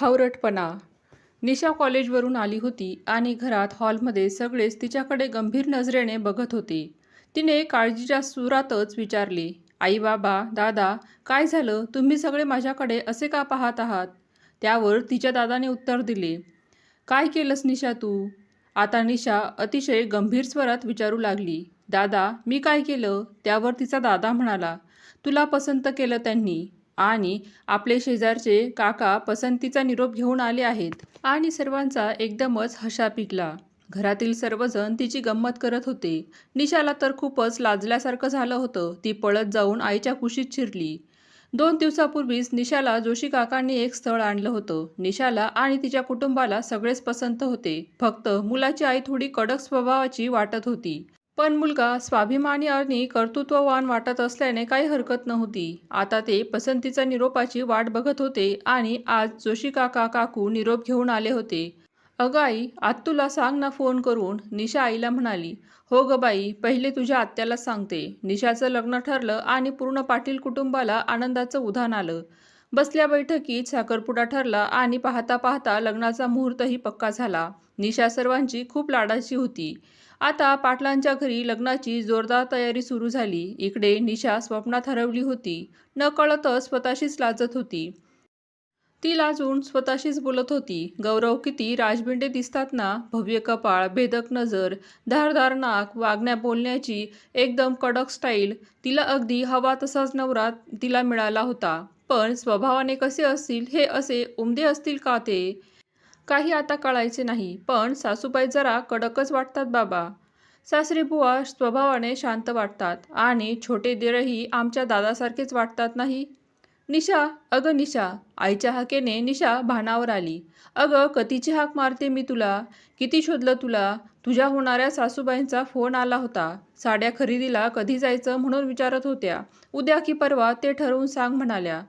हावरटपणा निशा कॉलेजवरून आली होती आणि घरात हॉलमध्ये सगळेच तिच्याकडे गंभीर नजरेने बघत होते. तिने काळजीच्या सुरातच विचारले आई बाबा दादा काय झालं? तुम्ही सगळे माझ्याकडे असे का पाहत आहात? त्यावर तिच्या दादाने उत्तर दिले काय केलंस निशा तू? आता निशा अतिशय गंभीर स्वरात विचारू लागली दादा मी काय केलं? त्यावर तिचा दादा म्हणाला तुला पसंत केलं त्यांनी. आणि आपले शेजारचे काका पसंतीचा निरोप घेऊन आले आहेत. आणि सर्वांचा एकदमच हशा पिकला. घरातील सर्वजण तिची गंमत करत होते. निशाला तर खूपच लाजल्यासारखं झालं होतं. ती पळत जाऊन आईच्या कुशीत शिरली. दोन दिवसापूर्वीच निशाला जोशी काकांनी एक स्थळ आणलं होतं. निशाला आणि तिच्या कुटुंबाला सगळेच पसंत होते. फक्त मुलाची आई थोडी कडक स्वभावाची वाटत होती. पण मुलगा स्वाभिमानी आणि कर्तृत्ववान वाटत असल्याने काही हरकत नव्हती. आता ते पसंतीचा निरोपाची वाट बघत होते आणि आज जोशी काका काकू निरोप घेऊन आले होते. अगं आई आत्तूला सांग ना फोन करून निशा आईला म्हणाली. हो ग बाई पहिले तुझ्या आत्याला सांगते. निशाचं लग्न ठरलं आणि पूर्ण पाटील कुटुंबाला आनंदाचं उधाण आलं. बसल्या बैठकीत साखरपुडा ठरला आणि पाहता पाहता लग्नाचा मुहूर्तही पक्का झाला. निशा सर्वांची खूप लाडाची होती. आता पाटलांच्या घरी लग्नाची जोरदार तयारी सुरू झाली. इकडे निशा स्वप्नात हरवली होती. न कळतच स्वतःशीच लाजत होती. ती लाजून स्वतःशीच बोलत होती. गौरव किती राजबिंडे दिसतात ना? भव्य कपाळ भेदक नजर धारदार नाक वागण्या बोलण्याची एकदम कडक स्टाईल. तिला अगदी हवा तसाच नवरा तिला मिळाला होता. पण स्वभावाने कसे असतील हे असे उमदे असतील का ते? काही आता कळायचे नाही. पण सासूबाई जरा कडकच वाटतात बाबा. सासरी बुवा स्वभावाने शांत वाटतात आणि छोटे दिरही आमच्या दादासारखेच वाटतात नाही? निशा अगं निशा आईच्या हाकेने निशा भानावर आली. अगं कतीची हाक मारते मी तुला. किती शोधलं तुला? तुझ्या होणाऱ्या सासूबाईंचा फोन आला होता. साड्या खरेदीला कधी जायचं म्हणून विचारत होत्या. उद्या की परवा ते ठरवून सांग म्हणाल्या.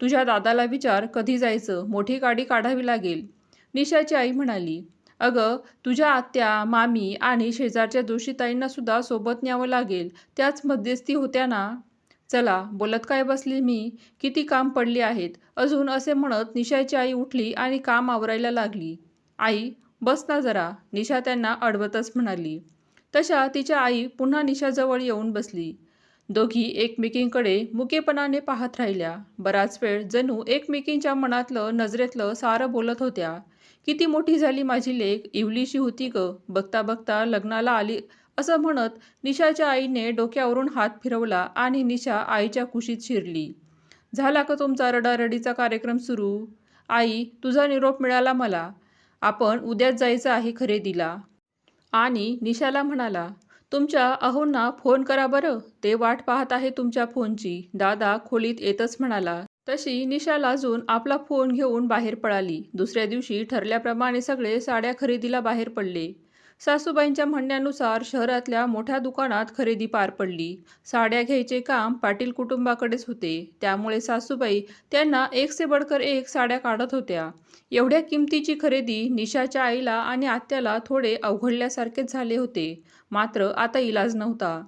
तुझ्या दादाला विचार कधी जायचं? मोठी गाडी काढावी लागेल. निशाची आई म्हणाली अगं तुझ्या आत्या मामी आणि शेजारच्या जोशीताईंना सुद्धा सोबत न्यावं लागेल. त्याच मध्यस्थी होत्या ना? चला बोलत काय बसली मी? किती काम पडली आहेत. अजून असे म्हणत निशाची आई उठली आणि काम आवरायला लागली. आई बस ना जरा निशा त्यांना अडवतच म्हणाली. तशा तिच्या आई पुन्हा निशाजवळ येऊन बसली. दोघी एकमेकींकडे मुकेपणाने पाहत राहिल्या. बराच वेळ जणू एकमेकींच्या मनातलं नजरेतलं सारं बोलत होत्या. किती मोठी झाली माझी लेख? इवलीशी होती ग. बघता बघता लग्नाला आली. असं म्हणत निशाच्या आईने डोक्यावरून हात फिरवला आणि निशा आईच्या कुशीत शिरली. झाला का तुमचा रडारडीचा कार्यक्रम सुरू? आई तुझा निरोप मिळाला मला. आपण उद्याच जायचं आहे खरेदीला. आणि निशाला म्हणाला तुमच्या अहोंना फोन करा बरं. ते वाट पाहत आहे तुमच्या फोनची. दादा खोलीत येतच म्हणाला. तशी निशा लाजून आपला फोन घेऊन बाहेर पळाली. दुसऱ्या दिवशी ठरल्याप्रमाणे सगळे साड्या खरेदीला बाहेर पडले. सासूबाईंच्या म्हणण्यानुसार शहरातल्या मोठ्या दुकानात खरेदी पार पडली. साड्या घ्यायचे काम पाटील कुटुंबाकडेच होते. त्यामुळे सासूबाई त्यांना एक से बडकर एक साड्या काढत होत्या. एवढ्या किमतीची खरेदी निशाच्या आईला आणि आत्याला थोडे अवघडल्यासारखेच झाले होते. मात्र आता इलाज नव्हता.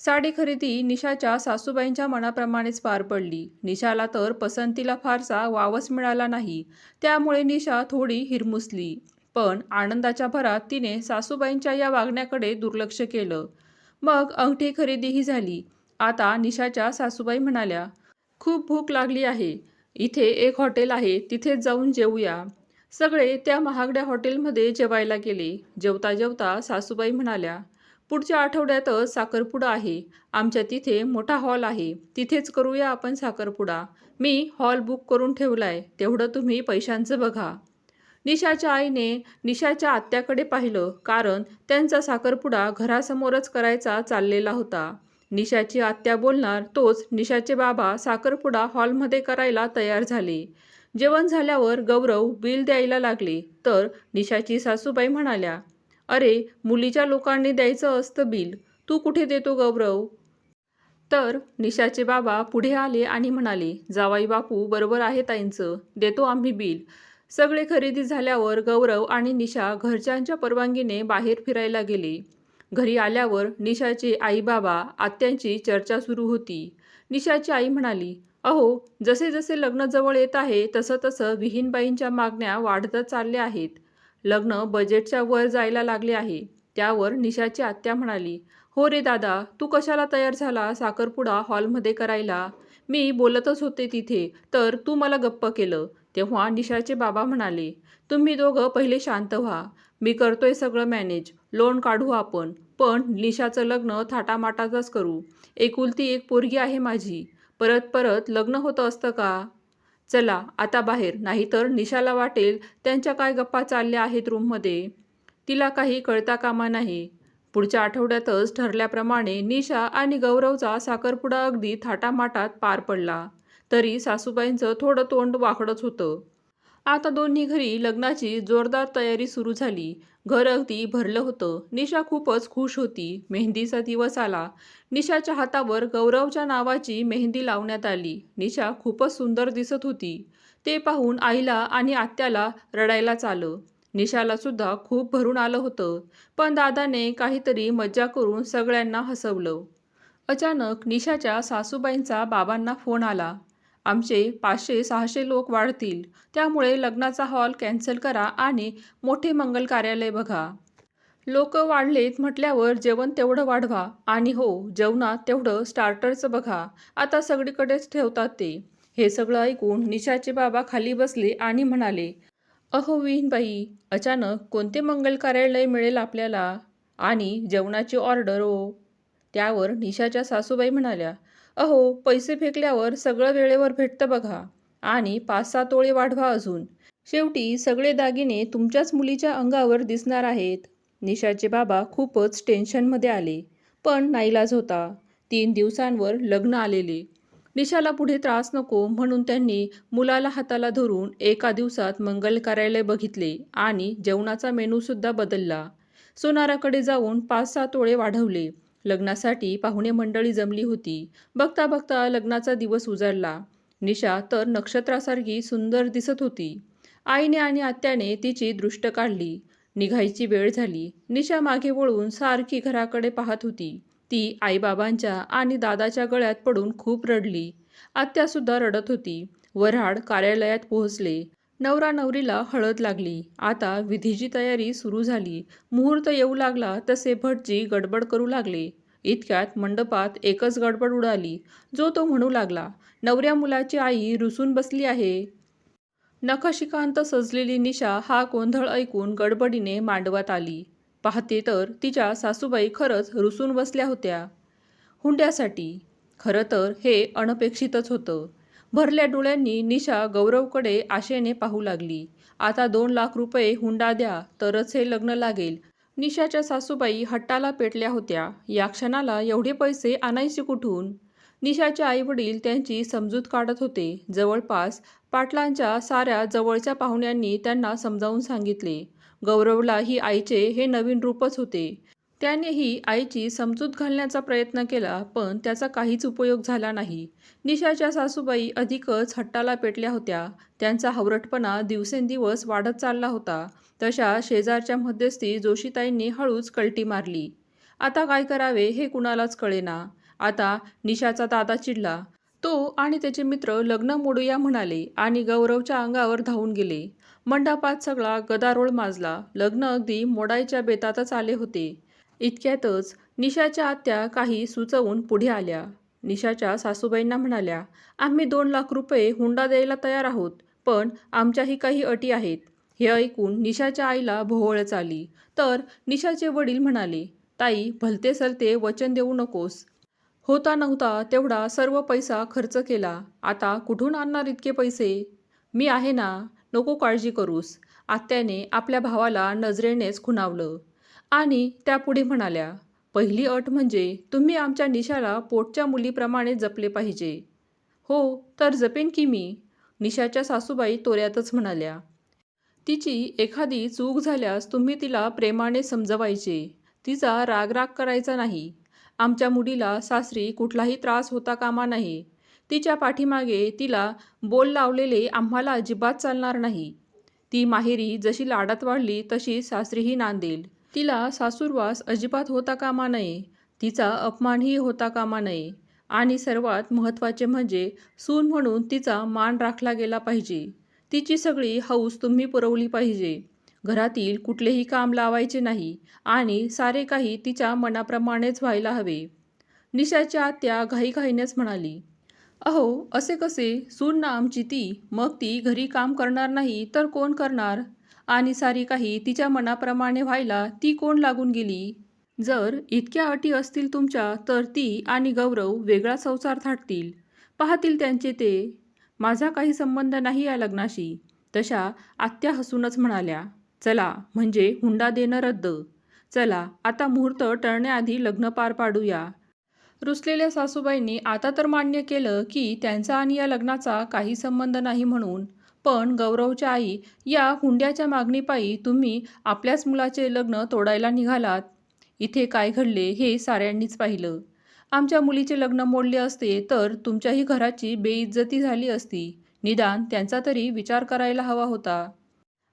साडी खरेदी निशाच्या सासूबाईंच्या मनाप्रमाणेच पार पडली. निशाला तर पसंतीला फारसा वावच मिळाला नाही. त्यामुळे निशा थोडी हिरमुसली. पण आनंदाच्या भरात तिने सासूबाईंच्या या वागण्याकडे दुर्लक्ष केलं. मग अंगठी खरेदीही झाली. आता निशाच्या सासूबाई म्हणाल्या खूप भूक लागली आहे. इथे एक हॉटेल आहे. तिथेच जाऊन जेवूया सगळे त्या महागड्या हॉटेलमध्ये जेवायला गेले. जेवता जेवता सासूबाई म्हणाल्या पुढच्या आठवड्यातच साखरपुडा आहे. आमच्या तिथे मोठा हॉल आहे. तिथेच करूया आपण साखरपुडा. मी हॉल बुक करून ठेवलाय. तेवढं तुम्ही पैशांचं बघा. निशाच्या आईने निशाच्या आत्याकडे पाहिलं कारण त्यांचा साखरपुडा घरासमोरच करायचा चाललेला होता. निशाची आत्या बोलणार तोच निशाचे बाबा साखरपुडा हॉलमध्ये करायला तयार झाले. जेवण झाल्यावर गौरव बिल द्यायला लागले. तर निशाची सासूबाई म्हणाल्या अरे मुलीच्या लोकांनी द्यायचं असतं बिल. तू कुठे देतो गौरव तर निशाचे बाबा पुढे आले आणि म्हणाले जावाई बापू बरोबर आहे ताईंचं. देतो आम्ही बिल. सगळे खरेदी झाल्यावर गौरव आणि निशा घरच्यांच्या परवानगीने बाहेर फिरायला गेले. घरी आल्यावर निशाचे आई बाबा आत्यांची चर्चा सुरू होती. निशाची आई म्हणाली अहो जसे जसे लग्न जवळ येत आहे तसं तसं विहीनबाईंच्या मागण्या वाढतच चालल्या आहेत. लग्न बजेटच्या वर जायला लागले आहे. त्यावर निशाची आत्या म्हणाली हो रे दादा तू कशाला तयार झाला साखरपुडा हॉलमध्ये करायला? मी बोलतच होते तिथे तर तू मला गप्प केलं. तेव्हा निशाचे बाबा म्हणाले तुम्ही दोघं पहिले शांत व्हा. मी करतोय सगळं मॅनेज लोन काढू आपण. पण निशाचं लग्न थाटामाटातच करू. एकुलती एक पोरगी आहे माझी. परत परत लग्न होतं असतं का? चला आता बाहेर. नाहीतर निशाला वाटेल. त्यांच्या काय गप्पा चालल्या आहेत रूममध्ये? तिला काही कळता कामा नाही. पुढच्या आठवड्यातच ठरल्याप्रमाणे निशा आणि गौरवचा साखरपुडा अगदी थाटामाटात पार पडला. तरी सासूबाईंचं थोडं तोंड वाकडंच होतं. आता दोन्ही घरी लग्नाची जोरदार तयारी सुरू झाली. घर अगदी भरलं होतं. निशा खूपच खुश होती. मेहंदीचा दिवस आला. निशाच्या हातावर गौरवच्या नावाची मेहंदी लावण्यात आली. निशा खूपच सुंदर दिसत होती. ते पाहून आईला आणि आत्याला रडायलाच आलं निशाला सुद्धा खूप भरून आलं होतं. पण दादाने काहीतरी मज्जा करून सगळ्यांना हसवलं. अचानक निशाच्या सासूबाईंचा बाबांना फोन आला. आमचे पाचशे सहाशे लोक वाढतील. त्यामुळे लग्नाचा हॉल कॅन्सल करा आणि मोठे मंगल कार्यालय बघा. लोक वाढलेत म्हटल्यावर जेवण तेवढं वाढवा आणि हो जेवणात तेवढं स्टार्टरचं बघा. आता सगळीकडेच ठेवतात ते. हे सगळं ऐकून निशाचे बाबा खाली बसले आणि म्हणाले अहो विहीनबाई अचानक कोणते मंगल कार्यालय मिळेल आपल्याला? आणि जेवणाची ऑर्डर हो त्यावर निशाच्या सासूबाई म्हणाल्या अहो पैसे फेकल्यावर सगळं वेळेवर भेटतं बघा. आणि पाच सहा तोळे वाढवा अजून. शेवटी सगळे दागिने तुमच्याच मुलीच्या अंगावर दिसणार आहेत. निशाचे बाबा खूपच टेन्शनमध्ये आले. पण नाईलाज होता. तीन दिवसांवर लग्न आलेले. निशाला पुढे त्रास नको म्हणून त्यांनी मुलाला हाताला धरून एका दिवसात मंगल कार्यालय बघितले आणि जेवणाचा मेनूसुद्धा बदलला. सोनाराकडे जाऊन पाच सहा तोळे वाढवले. लग्नासाठी पाहुणे मंडळी जमली होती. बघता बघता लग्नाचा दिवस उजाडला. निशा तर नक्षत्रासारखी सुंदर दिसत होती. आईने आणि आत्याने तिची दृष्ट काढली. निघायची वेळ झाली. निशा मागे वळून सारखी घराकडे पाहत होती. ती आईबाबांच्या आणि दादाच्या गळ्यात पडून खूप रडली. आत्यासुद्धा रडत होती. वऱ्हाड कार्यालयात पोहोचले. नवरा नवरीला हळद लागली. आता विधीची तयारी सुरू झाली. मुहूर्त येऊ लागला तसे भटजी गडबड करू लागले. इतक्यात मंडपात एकच गडबड उडाली. जो तो म्हणू लागला नवऱ्या मुलाची आई रुसून बसली आहे. नखशिकांत सजलेली निशा हा गोंधळ ऐकून गडबडीने मांडवात आली. पाहते तर तिच्या सासूबाई खरंच रुसून बसल्या होत्या. हुंड्यासाठी. खरं तर हे अनपेक्षितच होतं. भरल्या डोळ्यांनी निशा गौरवकडे आशेने पाहू लागली. आता दोन लाख रुपये हुंडा द्या तरच हे लग्न लागेल. निशाच्या सासूबाई हट्टाला पेटल्या होत्या. या क्षणाला एवढे पैसे आणायचे कुठून? निशाचे आईवडील त्यांची समजूत काढत होते. जवळपास पाटलांच्या साऱ्या जवळच्या पाहुण्यांनी त्यांना समजावून सांगितले. गौरवला ही आईचे हे नवीन रूपच होते. त्यानेही आईची समजूत घालण्याचा प्रयत्न केला पण त्याचा काहीच उपयोग झाला नाही. निशाच्या सासूबाई अधिकच हट्टाला पेटल्या होत्या. त्यांचा हवरटपणा दिवसेंदिवस वाढत चालला होता. तशा शेजारच्या मध्यस्थी जोशीताईंनी हळूच कलटी मारली. आता काय करावे हे कुणालाच कळेना. आता निशाचा दादा चिडला. तो आणि त्याचे मित्र लग्न मोडूया म्हणाले आणि गौरवच्या अंगावर धावून गेले. मंडपात सगळा गदारोळ माजला. लग्न अगदी मोडायच्या बेतातच आले होते. इतक्यातच निशाच्या आत्या काही सुचवून पुढे आल्या. निशाच्या सासूबाईंना म्हणाल्या आम्ही दोन लाख रुपये हुंडा द्यायला तयार आहोत पण आमच्याही काही अटी आहेत. हे ऐकून निशाच्या आईला भोवळच आली. तर निशाचे वडील म्हणाले ताई भलते सरते वचन देऊ नकोस. होता नव्हता तेवढा सर्व पैसा खर्च केला. आता कुठून आणणार इतके पैसे? मी आहे ना नको काळजी करूस. आत्याने आपल्या भावाला नजरेनेच खुणावलं. आणि त्या पुढे म्हणाल्या पहिली अट म्हणजे तुम्ही आमच्या निशाला पोटच्या मुलीप्रमाणे जपले पाहिजे. हो तर जपेन की मी निशाच्या सासूबाई तोऱ्यातच म्हणाल्या. तिची एखादी चूक झाल्यास तुम्ही तिला प्रेमाने समजवायचे. तिचा रागराग करायचा नाही. आमच्या मुलीला सासरी कुठलाही त्रास होता कामा नाही. तिच्या पाठीमागे तिला बोल लावलेले आम्हाला अजिबात चालणार नाही. ती माहेरी जशी लाडात वाढली तशी सासरीही नांदेल. तिला सासूरवास अजिबात होता कामा नये तिचा अपमानही होता कामा नये. आणि सर्वात महत्त्वाचे म्हणजे सून म्हणून तिचा मान राखला गेला पाहिजे. तिची सगळी हौस तुम्ही पुरवली पाहिजे. घरातील कुठलेही काम लावायचे नाही आणि सारे काही तिच्या मनाप्रमाणेच व्हायला हवे. निशाच्या आत्या घाईघाईनेच म्हणाली अहो असे कसे? सून ना आमची ती मग ती घरी काम करणार नाही तर कोण करणार? आणि सारी काही तिच्या मनाप्रमाणे व्हायला ती कोण लागून गेली? जर इतक्या अटी असतील तुमच्या तर ती आणि गौरव वेगळा संसार थाटतील. पाहतील त्यांचे ते माझा काही संबंध नाही या लग्नाशी. तशा आत्या हसूनच म्हणाल्या चला म्हणजे हुंडा देणं रद्द. चला आता मुहूर्त टळण्याआधी लग्न पार पाडूया. रुसलेल्या सासूबाईंनी आता तर मान्य केलं की त्यांचा आणि या लग्नाचा काही संबंध नाही म्हणून पण गौरवच्या आई या हुंड्याच्या मागणीपायी तुम्ही आपल्याच मुलाचे लग्न तोडायला निघालात. इथे काय घडले हे साऱ्यांनीच पाहिलं. आमच्या मुलीचे लग्न मोडले असते तर तुमच्याही घराची बेइज्जती झाली असती. निदान त्यांचा तरी विचार करायला हवा होता.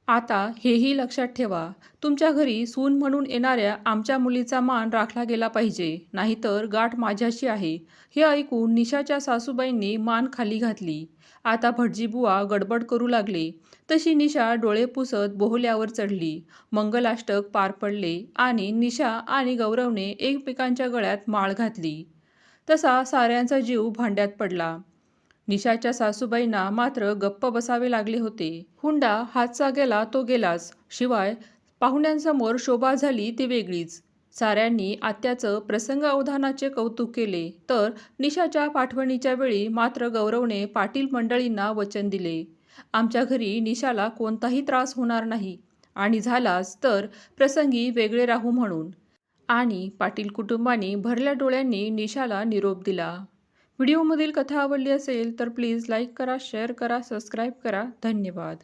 आता हेही लक्षात ठेवा तुमच्या घरी सून म्हणून येणाऱ्या आमच्या मुलीचा मान राखला गेला पाहिजे नाहीतर गाठ माझ्याशी आहे. हे ऐकून निशाच्या सासूबाईंनी मान खाली घातली. आता भटजीबुवा गडबड करू लागले. तशी निशा डोळे पुसत बोहल्यावर चढली. मंगलाष्टक पार पडले आणि निशा आणि गौरवने एकमेकांच्या गळ्यात माळ घातली. तसा साऱ्यांचा जीव भांड्यात पडला. निशाच्या सासूबाईंना मात्र गप्प बसावे लागले होते. हुंडा हातचा गेला तो गेलाच. शिवाय पाहुण्यांसमोर शोभा झाली ती वेगळीच. साऱ्यांनी आत्याचं प्रसंग अवधानाचे कौतुक केले तर निशाच्या पाठवणीच्या वेळी मात्र गौरवने पाटील मंडळींना वचन दिले. आमच्या घरी निशाला कोणताही त्रास होणार नाही. आणि झालाच तर प्रसंगी वेगळे राहू म्हणून. आणि पाटील कुटुंबाने भरल्या डोळ्यांनी निशाला निरोप दिला. व्हिडिओमधील कथा आवडली असेल तर प्लीज लाईक करा शेअर करा सबस्क्राईब करा. धन्यवाद.